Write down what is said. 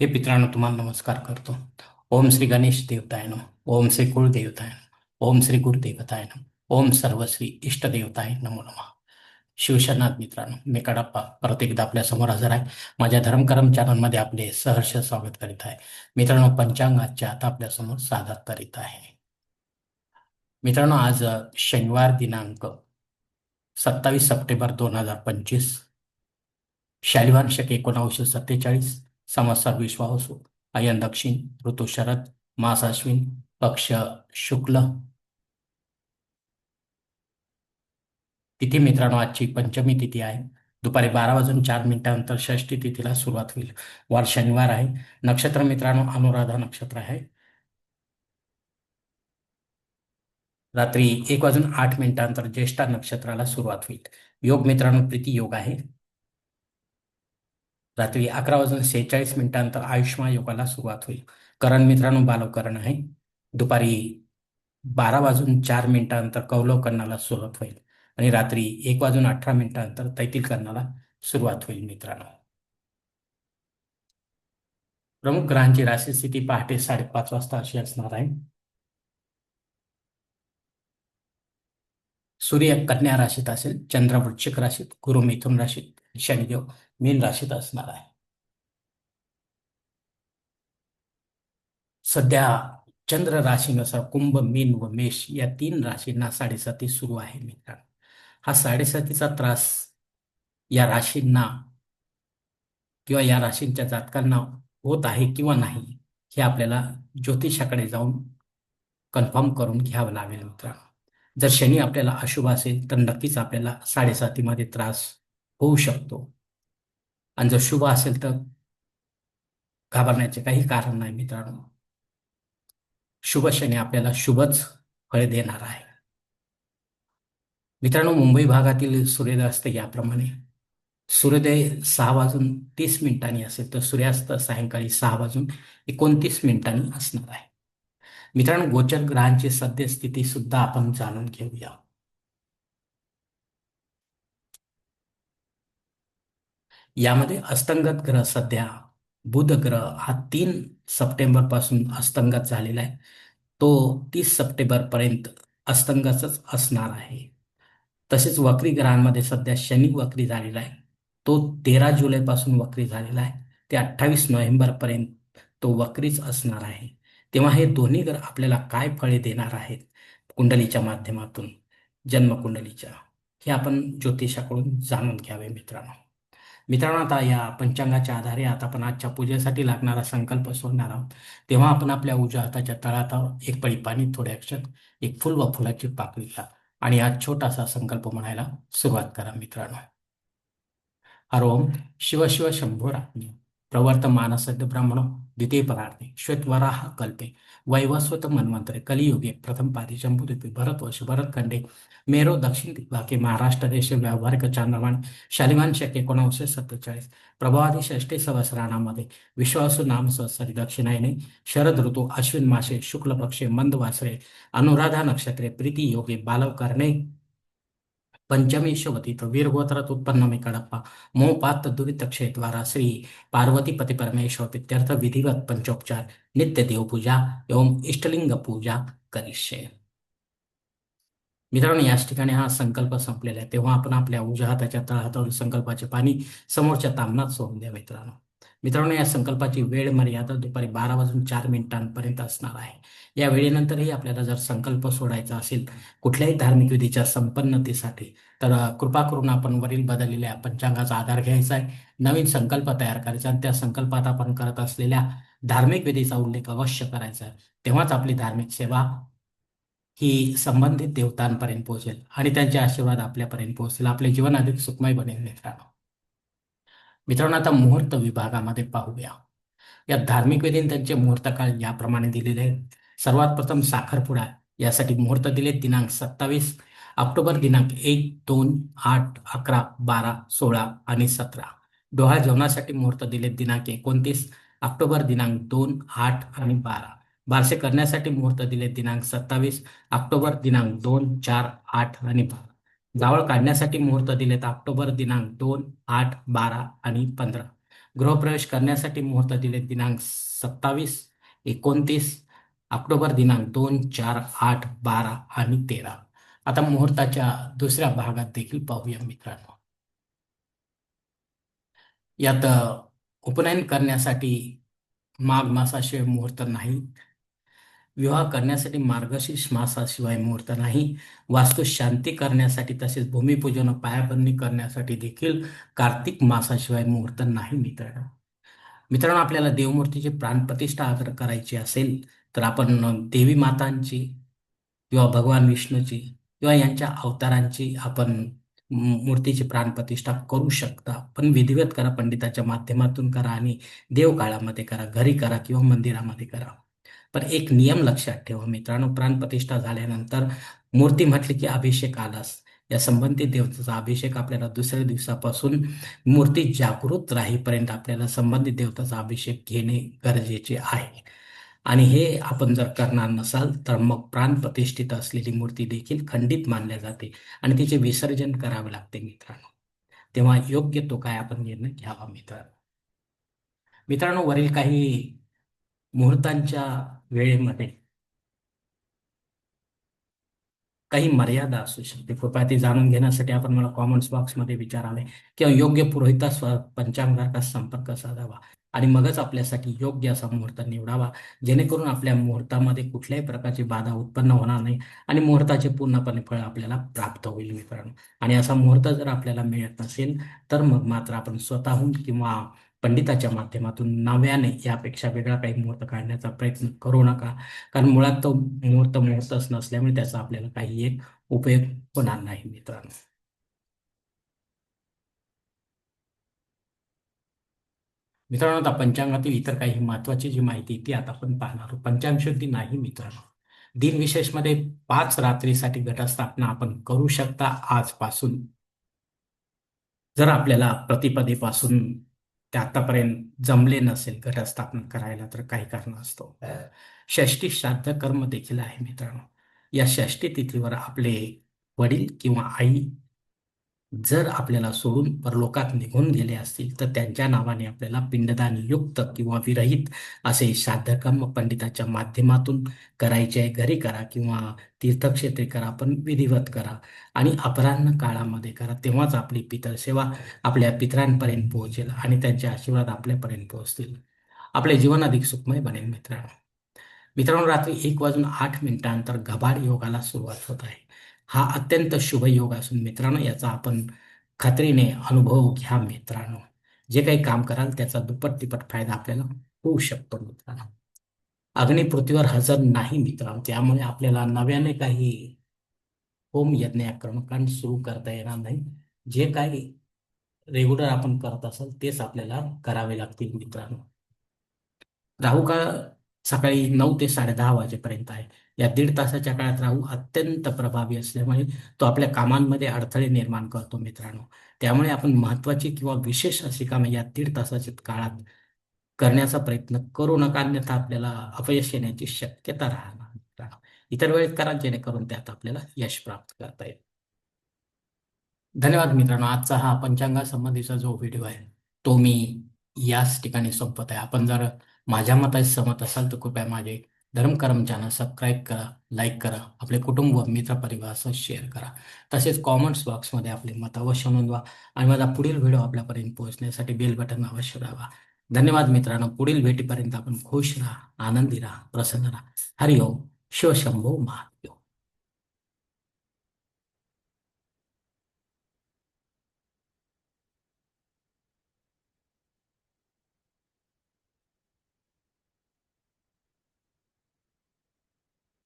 हे मित्रांनो तुम्हाला नमस्कार करतो. ओम श्री गणेश देवताय नम ओम श्री कुळदेवताय नम ओम श्री गुरुदेवताय नम ओम सर्वश्री इष्टदेवताय नमो नमः. शिवशनाथ मित्रांनो मी कडाप्पा परत एकदा आपल्यासमोर हजर आहे. माझ्या धर्मकरम चॅनलमध्ये आपले सहर्ष स्वागत करीत आहे. मित्रांनो पंचांगाच्या आता आपल्यासमोर सादर करीत आहे. मित्रांनो आज शनिवार दिनांक सत्तावीस सप्टेंबर दोन हजार पंचवीस. शालिवान शक एकोणावीसशे सत्तेचाळीस. संवत्सर असो अयन दक्षिण ऋतू शरद मास अश्विन पक्ष शुक्ल. तिथी मित्रांनो आजची पंचमी तिथी आहे. दुपारी बारा वाजून चार मिनिटानंतर षष्टी तिथीला सुरुवात होईल. वार शनिवार आहे. नक्षत्र मित्रांनो अनुराधा नक्षत्र आहे. रात्री एक वाजून आठ मिनिटानंतर ज्येष्ठा नक्षत्राला सुरुवात होईल. योग मित्रांनो प्रीती योग आहे. रात्री अकरा वाजून सेहेचाळीस मिनिटांनंतर आयुष्मान योगाला सुरुवात होईल. करण मित्रांनो बालवकरण आहे. दुपारी बारा वाजून चार मिनिटांनंतर कौलवकरणाला सुरुवात होईल आणि रात्री एक वाजून अठरा मिनिटांनंतर तैतील करणाला सुरुवात होईल मित्रांनो. प्रमुख ग्रहांची राशी स्थिती पहाटे साडेपाच वाजता अशी असणार आहे. सूर्य कन्या राशीत असेल चंद्र वृश्चिक राशीत गुरु मिथुन राशीत शनिदेव मीन राशीत असणार आहे. सध्या चंद्र राशीनुसार कुंभ मीन व मेष या तीन राशींना साडेसाती सुरू आहे मित्रांनो. हा साडेसातीचा त्रास या राशींना किंवा या राशींच्या जातकांना होत आहे किंवा नाही हे आपल्याला ज्योतिषाकडे जाऊन कन्फर्म करून घ्यावं लागेल मित्रांनो. जर शनी आपल्याला अशुभ असेल तर नक्कीच आपल्याला साडेसातीमध्ये त्रास होऊ शकतो. आणि जर शुभ असेल तर घाबरण्याचे काही कारण नाही मित्रांनो. शुभ शनी आपल्याला शुभच फळे देणार आहे. मित्रांनो मुंबई भागातील सूर्यास्त याप्रमाणे सूर्योदय सहा वाजून तीस मिनिटांनी असेल तर सूर्यास्त सायंकाळी सहा वाजून एकोणतीस मिनिटांनी असणार आहे. मित्रांनो गोचर ग्रहांची सद्यस्थिती सुद्धा आपण जाणून घेऊया. यामध्ये अस्तंगत ग्रह सध्या बुध ग्रह हा तीन सप्टेंबरपासून अस्तंगत झालेला आहे. तो तीस सप्टेंबर पर्यंत अस्तंगतच असणार आहे. तसेच वक्री ग्रहांमध्ये सध्या शनी वक्री झालेला आहे. तो तेरा जुलैपासून वक्री झालेला आहे. ते अठ्ठावीस नोव्हेंबरपर्यंत तो वक्रीच असणार आहे. तेव्हा हे दोन्ही ग्रह आपल्याला काय फळे देणार आहेत कुंडलीच्या माध्यमातून? जन्मकुंडलीच्या. हे आपण ज्योतिषाकडून जाणून घ्यावे मित्रांनो. मित्रांनो आता या पंचांगाच्या आधारे आता आपण आजच्या पूजेसाठी लागणारा संकल्प सोडणार आहोत. तेव्हा आपण आपल्या उजव्या हाताच्या तळातावर एक पळी पाणी थोडे अक्षत एक फुल व फुलाची पाकळी घ्या. आणि हा छोटासा संकल्प म्हणायला सुरुवात करा मित्रांनो. हर ओम शिव शिव शंभो राज्ञ प्रवर्तमानसद्य ब्राह्मण द्वितीय पदार्थे श्वेतवराह कल्पे वैवस्वत मनवंतरे कलियुगे प्रथम पादी शंभुद्वीपे भरतवर्ष भरतखंडे मेरो दक्षिण दिग्भागे महाराष्ट्र देश व्यावहारिक चांद्रमान शालिमान शक एकोणावीसशे सत्तेचाळीस प्रभावादी षष्टी सहस्राणामध्ये विश्वासू नाम सहसरी दक्षिणायने शरद ऋतू अश्विन मासे शुक्ल पक्षे मंद वासरे अनुराधा नक्षत्रे प्रीती योगे बालव करणे पंचमी शवतीत वीरगोत्रात उत्पन्न कडप्पा मोपात दुरित क्षेद्वारा श्री पार्वती पती परमेश्वर पित्यर्थ विधिवत पंचोपचार नित्य देवपूजा एवं इष्टलिंग पूजा करिष्ये मित्रांनो याच ठिकाणी हा संकल्प संपलेला आहे तेव्हा आपण आपल्या उजव्या हाताच्या तळहातावरील संकल्पाचे पाणी समोरच्या तामनात सोडून द्या मित्रांनो मित्रांनो या संकल्पाची वेळ मर्यादा दुपारी बारा वाजून चार मिनिटांपर्यंत असणार आहे. या वेळेनंतरही आपल्याला जर संकल्प सोडायचा असेल कुठल्याही धार्मिक विधीच्या संपन्नतेसाठी तर कृपा करून आपण वरील बदललेल्या पंचांगाचा आधार घ्यायचा आहे. नवीन संकल्प तयार करायचा आणि त्या संकल्पात आपण करत असलेल्या धार्मिक विधीचा उल्लेख अवश्य करायचा आहे. तेव्हाच आपली धार्मिक सेवा ही संबंधित देवतांपर्यंत पोहोचेल आणि त्यांचे आशीर्वाद आपल्यापर्यंत पोहोचेल आपले जीवन अधिक सुखमय बनेल मित्रांनो. मित्रांनो आता मुहूर्त विभागामध्ये पाहूया. या धार्मिक विधीने त्यांचे मुहूर्त काळ याप्रमाणे दिलेले आहेत. सर्वात प्रथम साखरपुडा यासाठी मुहूर्त दिले दिनांक सत्तावीस ऑक्टोबर दिनांक एक दोन आठ अकरा बारा सोळा आणि सतरा. डोहा जेवणासाठी मुहूर्त दिले दिनांक एकोणतीस ऑक्टोबर दिनांक दोन आठ आणि बारा. बारसे करण्यासाठी मुहूर्त दिले दिनांक सत्तावीस ऑक्टोबर दिनांक दोन चार आठ आणि बारा. जावळ काढण्यासाठी मुहूर्त दिलेत ऑक्टोबर दिनांक दोन आठ बारा आणि पंधरा. गृहप्रवेश करण्यासाठी मुहूर्त दिले दिनांक सत्तावीस एकोणतीस ऑक्टोबर दिनांक दोन चार आठ बारा आणि तेरा. आता मुहूर्ताच्या दुसऱ्या भागात देखील पाहूया मित्रांनो. यात उपनयन करण्यासाठी माघ मासाशिवाय मुहूर्त नाही विवाह करण्यासाठी मार्गशीर्ष मासाशिवाय मुहूर्त नाही. वास्तू शांती करण्यासाठी तसेच भूमिपूजन पायाबंदी करण्यासाठी देखील कार्तिक मासाशिवाय मुहूर्त नाही मित्रांनो. मित्रांनो आपल्याला देवमूर्तीची प्राणप्रतिष्ठा आदर करायची असेल तर आपण देवी मातांची किंवा भगवान विष्णूची किंवा यांच्या अवतारांची आपण मूर्तीची प्राणप्रतिष्ठा करू शकता. पण विधिवत करा पंडिताच्या माध्यमातून करा आणि देवकाळामध्ये करा घरी करा किंवा मंदिरामध्ये करा. पण एक नियम लक्षात ठेवा मित्रांनो प्राणप्रतिष्ठा झाल्यानंतर मूर्ती म्हटली की अभिषेक आलास. या संबंधित देवतेचा अभिषेक आपल्याला दुसऱ्या दिवसापासून मूर्ती जागृत राहीपर्यंत आपल्याला संबंधित देवताचा अभिषेक घेणे गरजेचे आहे. आणि हे आपण जर करणार नसाल तर मग प्राणप्रतिष्ठित असलेली मूर्ती देखील खंडित मानल्या जाते आणि तिचे विसर्जन करावे लागते मित्रांनो. तेव्हा योग्य तो काय आपण निर्णय घ्यावा मित्रांनो. मित्रांनो वरील काही मुहूर्तांच्या वेळेमध्ये काही मर्यादा असू शकते. कृपया ती जाणून घेण्यासाठी आपण मला कॉमेंट्स बॉक्समध्ये विचारावे किंवा योग्य पुरोहिता पंचांगाचा संपर्क साधावा आणि मगच आपल्यासाठी योग्य असा मुहूर्त निवडावा. जेणेकरून आपल्या मुहूर्तामध्ये कुठल्याही प्रकारची बाधा उत्पन्न होणार नाही आणि मुहूर्ताचे पूर्णपणे फळ आपल्याला प्राप्त होईल मित्रांनो. आणि असा मुहूर्त जर आपल्याला मिळत नसेल तर मग मात्र आपण स्वतःहून किंवा पंडिताच्या माध्यमातून नव्याने यापेक्षा वेगळा काही मुहूर्त काढण्याचा प्रयत्न करू नका. कारण मुळात तो मुहूर्त मुहूर्तच नसल्यामुळे त्याचा आपल्याला काही एक उपयोग होणार नाही मित्रांनो. मित्रांनो आता पंचांगातील इतर काही महत्वाची जी माहिती ती आता आपण पाहणार आहोत. पंचांग शुद्धी नाही मित्रांनो. दिनविशेषमध्ये पाच रात्रीसाठी घटस्थापना आपण करू शकता आजपासून. जर आपल्याला प्रतिपदेपासून ते आतापर्यंत जमले नसेल घटस्थापना करायला तर काही कारण असतो षष्टी श्राद्ध कर्म देखील आहे मित्रांनो. या षष्टी तिथीवर आपले वडील किंवा आई जर आपल्याला सोडून परलोकात निघून गेले असतील तर त्यांच्या नावाने आपल्याला पिंडदान युक्त किंवा विरहित असे श्राद्धकर्म पंडिताच्या माध्यमातून करायचे आहे. घरी करा किंवा तीर्थक्षेत्री करा पण विधिवत करा आणि अपराह्न काळामध्ये करा. तेव्हाच आपली पितर सेवा आपल्या पितरांपर्यंत पोहोचेल आणि त्यांचे आशीर्वाद आपल्यापर्यंत पोहोचतील. आपले जीवन अधिक सुखमय बनेल मित्रांनो. मित्रांनो रात्री एक वाजून आठ मिनिटांनंतर घबाड योगाला सुरुवात होत आहे. हा अत्यंत शुभ योग असून मित्रांनो याचा आपण खात्रीने अनुभव घ्या मित्रांनो. जे काही काम कराल त्याचा दुप्पट तिप्पट फायदा आपल्याला होऊ शकतो मित्रांनो. अग्नी पृथ्वीवर हजर नाही मित्रांनो त्यामुळे आपल्याला नव्याने काही होम यज्ञ कर्मकांड सुरू करता येणार नाही. जे काही रेग्युलर आपण करत असाल तेच आपल्याला करावे लागतील मित्रांनो. राहू का सकाळी नऊ ते साडे दहा वाजेपर्यंत आहे? या दीड तासाच्या काळात राहू अत्यंत प्रभावी असल्यामुळे तो आपल्या कामांमध्ये अडथळे निर्माण करतो मित्रांनो. त्यामुळे आपण महत्वाची किंवा विशेष अशी कामे या दीड तासाच्या काळात करण्याचा प्रयत्न करू नका अन्यथा आपल्याला अपयश येण्याची शक्यता राहणार मित्रांनो इतर वेळेत करा जेणेकरून त्यात आपल्याला यश प्राप्त करता येईल. धन्यवाद मित्रांनो. आजचा हा पंचांगासंबंधीचा जो व्हिडिओ आहे तो मी याच ठिकाणी संपत आहे. आपण जर माझ्या मताशी सहमत असाल तर कृपया माझे धर्मकर्म चॅनल सबस्क्राईब करा लाईक करा आपले कुटुंब मित्र परिवारासह शेअर करा. तसेच कॉमेंट्स बॉक्समध्ये आपले मत अवश्य नोंदवा आणि माझा पुढील व्हिडिओ आपल्यापर्यंत पोहोचण्यासाठी बेल बटन अवश्य दाबा. धन्यवाद मित्रांनो. पुढील भेटीपर्यंत आपण खुश राहा आनंदी राहा प्रसन्न राहा. हरिओम. शिवशंभो महा